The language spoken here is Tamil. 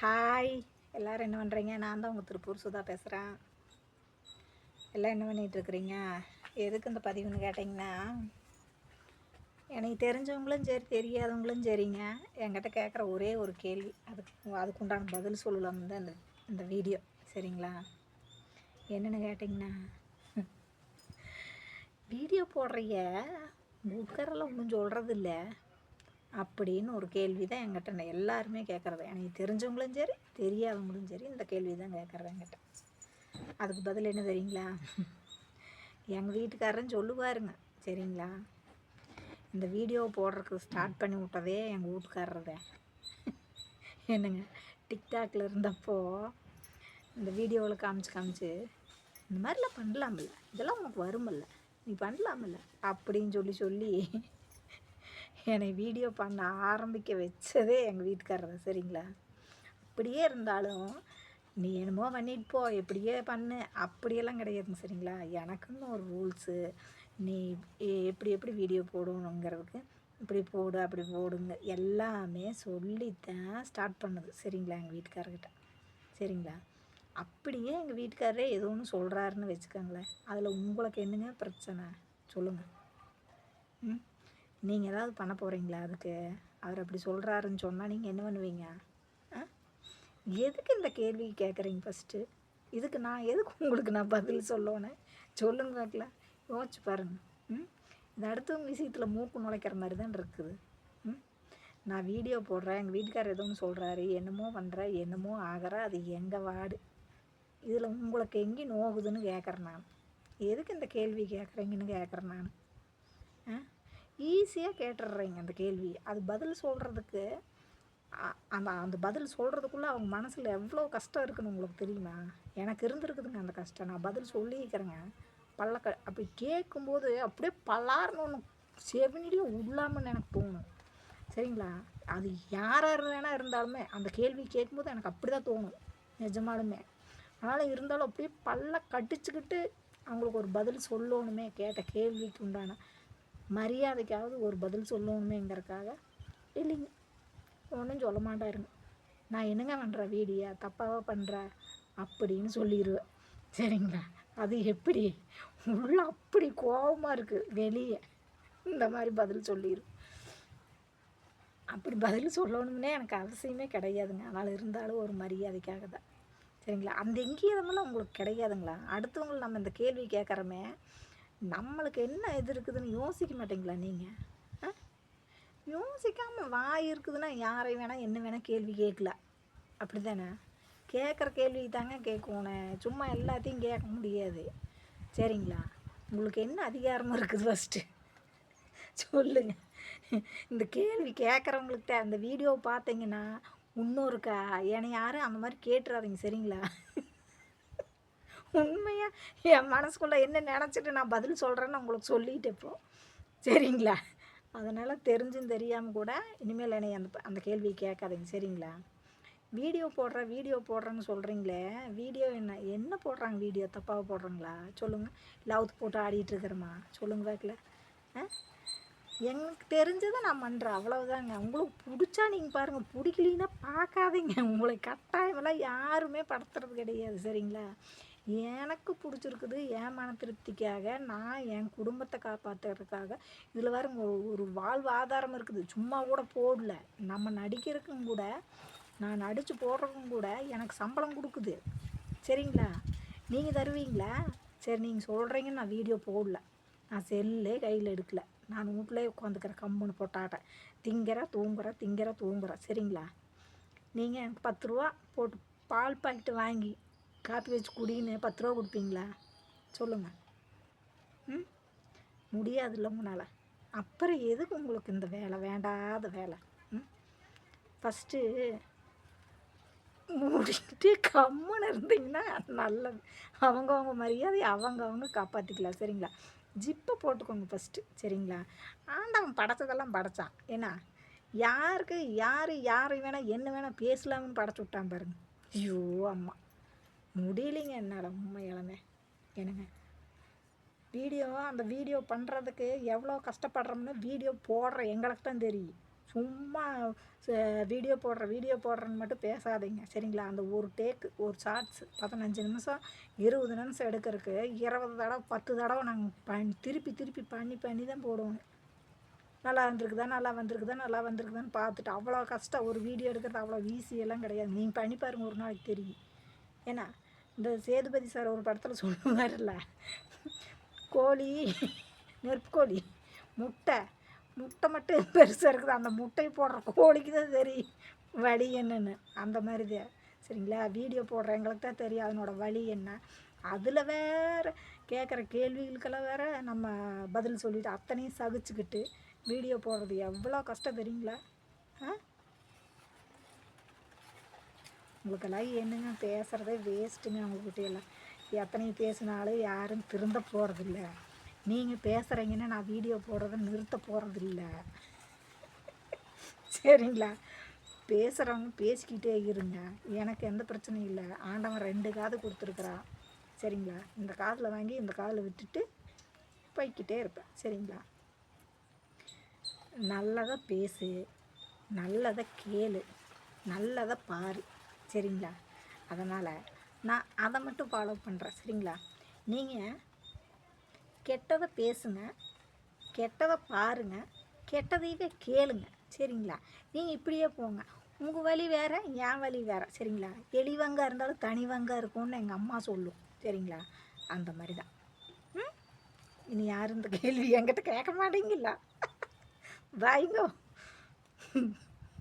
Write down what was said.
ஹாய் எல்லோரும் என்ன பண்ணுறீங்க நான் தான் உங்கள் திருப்பூர் சுதா பேசுகிறேன் எல்லாம் என்ன பண்ணிகிட்ருக்குறீங்க எதுக்கு இந்த பதிவுன்னு கேட்டிங்கன்னா எனக்கு தெரிஞ்சவங்களும் சரி தெரியாதவங்களும் சரிங்க. என்கிட்ட கேட்குற ஒரே ஒரு கேள்வி. அதுக்கு அதுக்குண்டான பதில் சொல்லலாம் தான் இந்த இந்த வீடியோ. சரிங்களா? என்னென்னு கேட்டிங்கன்னா வீடியோ போடுறீங்க. உட்காரெல்லாம் ஒன்றும் சொல்கிறது இல்லை அப்படின்னு ஒரு கேள்வி தான் என்கிட்ட நான் எல்லாருமே கேட்குறது. எனக்கு தெரிஞ்சவங்களும் சரி தெரியாதவங்களும் சரி இந்த கேள்வி தான் கேட்குறது என்கிட்ட. அதுக்கு பதில் என்ன தெரியுங்களா? எங்கள் வீட்டுக்காரன் சொல்லுவாருங்க சரிங்களா? இந்த வீடியோ போடுறதுக்கு ஸ்டார்ட் பண்ணி விட்டதே எங்கள் வீட்டுக்காரரதே. என்னங்க டிக்டாக்ல இருந்தப்போ இந்த வீடியோவில் காமிச்சு காமிச்சு இந்த மாதிரிலாம் பண்ணலாமில்ல இதெல்லாம் உனக்கு வருமில்ல நீ பண்ணலாமில்ல அப்படின்னு சொல்லி சொல்லி என்னை வீடியோ பண்ண ஆரம்பிக்க வச்சதே எங்கள் வீட்டுக்காரர் தான் சரிங்களா? அப்படியே இருந்தாலும் நீ என்னமோ பண்ணிட்டு போ எப்படியே பண்ணு. அப்படியெல்லாம் கிடையாதுங்க சரிங்களா? எனக்குன்னு ஒரு ரூல்ஸு நீ எப்படி எப்படி வீடியோ போடணுங்கிறதுக்கு இப்படி போடு அப்படி போடுங்க. எல்லாமே சொல்லித்தான் ஸ்டார்ட் பண்ணுது சரிங்களா எங்கள் வீட்டுக்காரர்கிட்ட. சரிங்களா? அப்படியே எங்கள் வீட்டுக்காரரே ஏதோ ஒன்று சொல்கிறாருன்னு வச்சுக்கோங்களேன். அதில் உங்களுக்கு என்னங்க பிரச்சனை? சொல்லுங்கள் ம்? நீங்கள் ஏதாவது பண்ண போகிறீங்களா அதுக்கு? அவர் அப்படி சொல்கிறாருன்னு சொன்னால் நீங்கள் என்ன பண்ணுவீங்க? ஆ? எதுக்கு இந்த கேள்வி கேட்குறீங்க ஃபஸ்ட்டு இதுக்கு நான் எதுக்கு உங்களுக்கு நான் பதில் சொல்லணும்? சொல்லுங்க பார்க்கலாம் யோசிச்சு பாருங்க. ம்? இது அடுத்தவங்க விஷயத்தில் மூக்கு நுழைக்கிற மாதிரி தான் இருக்குது. ம்? நான் வீடியோ போடுறேன். எங்கள் வீட்டுக்காரர் எதுவும் சொல்கிறாரு என்னமோ பண்ணுறேன் என்னமோ ஆகிற அது எங்கள் வார்டு இதில் உங்களுக்கு எங்கே நோகுதுன்னு கேட்குறேன் நான். எதுக்கு இந்த கேள்வி கேட்குறீங்கன்னு கேட்குறேன் நான். ஆ? ஈஸியாக கேட்டுடுறீங்க அந்த கேள்வி. அது பதில் சொல்கிறதுக்கு அந்த அந்த பதில் சொல்கிறதுக்குள்ளே அவங்க மனசில் எவ்வளோ கஷ்டம் இருக்குன்னு உங்களுக்கு தெரியுமா? எனக்கு இருந்திருக்குதுங்க அந்த கஷ்டம். நான் பதில் சொல்லிக்கிறேங்க பல்லக்க அப்படி கேட்கும்போது அப்படியே பல்லாருன்னு ஒன்று செவினிலேயே உள்ளாமன்னு எனக்கு தோணும். சரிங்களா? அது யாராக வேணா இருந்தாலுமே அந்த கேள்வி கேட்கும்போது எனக்கு அப்படி தான் தோணும். நிஜமாலுமே. அதனால் இருந்தாலும் அப்படியே பல்ல கடிச்சுக்கிட்டு அவங்களுக்கு ஒரு பதில் சொல்லணுமே கேட்ட கேள்விக்கு உண்டான மரியாதைக்காவது ஒரு பதில் சொல்லணுமேங்கிறக்காக இல்லைங்க. ஒன்றும் சொல்ல மாட்டாருங்க. நான் என்னங்க பண்ணுறேன் வீடியோ? தப்பாக பண்ணுறேன் அப்படின்னு சொல்லிடுவேன் சரிங்களா? அது எப்படி? உள்ள அப்படி கோபமாக இருக்குது வெளியே. இந்த மாதிரி பதில் சொல்லிடும் அப்படி பதில் சொல்லணும்னே எனக்கு அவசியமே கிடையாதுங்க. அதனால் இருந்தாலும் ஒரு மரியாதைக்காக தான். சரிங்களா? அந்த எங்கேயதெல்லாம் உங்களுக்கு கிடையாதுங்களா? அடுத்தவங்களை நம்ம இந்த கேள்வி கேட்குறோமே. நம்மளுக்கு என்ன இது இருக்குதுன்னு யோசிக்க மாட்டீங்களா நீங்கள் ஆ? யோசிக்காமல் வாய் இருக்குதுன்னா யாரை வேணால் என்ன வேணால் கேள்வி கேட்கலாம் அப்படி தானே கேட்குற கேள்வி தாங்க கேட்கணும் சும்மா எல்லாத்தையும் கேட்க முடியாது. சரிங்களா? உங்களுக்கு என்ன அதிகாரமாக இருக்குது ஃபஸ்ட்டு சொல்லுங்க. இந்த கேள்வி கேட்குறவங்கள்ட்ட அந்த வீடியோ பார்த்தீங்கன்னா இன்னொருக்கா என்னை யாரும் அந்த மாதிரி கேட்டுறாதீங்க சரிங்களா? உண்மையாக என் மனசுக்குள்ளே என்ன நினச்சிட்டு நான் பதில் சொல்கிறேன்னு உங்களுக்கு சொல்லிட்டு இப்போ. சரிங்களா? அதனால் தெரிஞ்சும் தெரியாமல் கூட இனிமேல் என்னை அந்த அந்த கேள்வி கேட்காதீங்க. சரிங்களா? வீடியோ போடுற வீடியோ போடுறேன்னு சொல்கிறீங்களே வீடியோ என்ன என்ன போடுறாங்க வீடியோ? தப்பாக போடுறாங்களா? சொல்லுங்கள் லவுத் போட்டு ஆடிட்டு இருக்கிறோமா சொல்லுங்க பார்க்கல ஆ? எனக்கு தெரிஞ்சதை நான் பண்ணுறேன் அவ்வளவுதாங்க. உங்களுக்கு பிடிச்சா நீங்கள் பாருங்கள் பிடிக்கலின்னா பார்க்காதீங்க. உங்களை கட்டாயமெல்லாம் யாருமே படுத்துறது கிடையாது. சரிங்களா? எனக்கு பிடிச்சிருக்குது என் மன திருப்திக்காக நான் என் குடும்பத்தை காப்பாற்றுறதுக்காக இதில் வேறு ஒரு ஒரு வாழ்வாதாரம் இருக்குது. சும்மா கூட போடல. நம்ம நடிக்கிறதுக்கும் கூட நான் நடித்து போடுறதுக்கும் கூட எனக்கு சம்பளம் கொடுக்குது. சரிங்களா? நீங்கள் தருவீங்களா? சரி நீங்கள் சொல்கிறீங்கன்னு நான் வீடியோ போடல. நான் செல்லே கையில் எடுக்கல. நான் வீட்டிலே உட்காந்துக்கிறேன் கம்முன்னு போட்டாட்டேன் திங்கிற தூங்குற திங்கிற தூங்குற. சரிங்களா? நீங்கள் எனக்கு பத்து ரூபா போட்டு பால் பாக்கெட்டு வாங்கி காப்பி வச்சு குடின்னு பத்து ரூபா கொடுப்பீங்களா? சொல்லுங்கள் ம்? முடியாதுல்ல உங்களால். அப்புறம் எதுக்கு உங்களுக்கு இந்த வேலை? வேண்டாத வேலை. ம்? ஃபஸ்ட்டு மூடிட்டு கம்முன்னு இருந்தீங்கன்னா நல்லது. அவங்கவங்க மரியாதை அவங்கவங்க காப்பாற்றிக்கலாம் சரிங்களா? ஜிப்பை போட்டுக்கோங்க ஃபஸ்ட்டு சரிங்களா? ஆண்டவன் படைச்சதெல்லாம் படைச்சான். ஏன்னா யாருக்கு யார் யார் வேணால் என்ன வேணால் பேசலாம்னு படைச்சு விட்டான் பாருங்க. ஐயோ அம்மா. முடியலைங்க என்னால் உண்மையாலுமே என்னங்க? வீடியோ அந்த வீடியோ பண்ணுறதுக்கு எவ்வளோ கஷ்டப்படுறோம்னு வீடியோ போடுற எங்களுக்கு தான் தெரியும். சும்மா வீடியோ போடுற வீடியோ போடுறேன்னு மட்டும் பேசாதீங்க சரிங்களா? அந்த ஒரு டேக்கு ஒரு ஷார்ட்ஸ் பதினஞ்சு நிமிஷம் இருபது நிமிஷம் எடுக்கிறதுக்கு இருபது தடவை பத்து தடவை நாங்கள் பண் திருப்பி திருப்பி பண்ணி பண்ணி தான் போடுவோம் நல்லா வந்திருக்குதா நல்லா வந்திருக்குதா நல்லா வந்திருக்குதான்னு பார்த்துட்டு அவ்வளோ கஷ்டம். ஒரு வீடியோ எடுக்கிறது அவ்வளோ ஈஸியெல்லாம் கிடையாது. நீங்கள் பண்ணி பாருங்கள் ஒரு நாளைக்கு தெரியும். ஏன்னா இந்த சேதுபதி சார் ஒரு படத்தில் சொல்லுவார்ல கோழி நெருப்பு கோழி முட்டை. முட்டை மட்டும் பெருசாக இருக்குது. அந்த முட்டையை போடுற கோழிக்கு தான் தெரியும் வழி என்னென்னு. அந்த மாதிரி தான் சரிங்களா? வீடியோ போடுற எங்களுக்கு தான் தெரியும் அதனோட வழி என்ன. அதில் வேறு கேட்குற கேள்விகளுக்கெல்லாம் வேறு நம்ம பதில் சொல்லிட்டு அத்தனையும் சகிச்சுக்கிட்டு வீடியோ போடுறது எவ்வளோ கஷ்டம் தெரியுங்களா? ஆ? உங்களுக்கெல்லாம் என்னங்க பேசுகிறதே வேஸ்ட்டுங்க உங்கள்கிட்ட எத்தனை எத்தனையும் பேசினாலும் யாரும் திருந்த போகிறதில்ல நீங்கள் பேசுகிறீங்கன்னா நான் வீடியோ போடுறத நிறுத்த போகிறதில்ல சரிங்களா? பேசுகிறவங்க பேசிக்கிட்டே இருங்க. எனக்கு எந்த பிரச்சனையும் இல்லை. ஆண்டவன் ரெண்டு காது கொடுத்துருக்குறான் சரிங்களா? இந்த காதில் வாங்கி இந்த காதில் விட்டுட்டு போய்க்கிட்டே இருப்பேன். சரிங்களா? நல்லதை பேசு. நல்லதை கேளு. நல்லதை பாரு. சரிங்களா? அதனால் நான் அதை மட்டும் ஃபாலோ பண்ணுறேன் சரிங்களா? நீங்கள் கெட்டதை பேசுங்க கெட்டதை பாருங்க கெட்டதையவே கேளுங்க. சரிங்களா? நீங்கள் இப்படியே போங்க. உங்கள் வழி வேறு என் வழி வேறு. சரிங்களா? எலிவங்க இருந்தாலும் தனிவங்க இருக்கும்னு எங்கள் அம்மா சொல்லும். சரிங்களா? அந்த மாதிரி தான் ம்? இனி யாரும் இந்த கேள்வி என்கிட்ட கேட்க மாட்டீங்களா? பாய்ங்கோ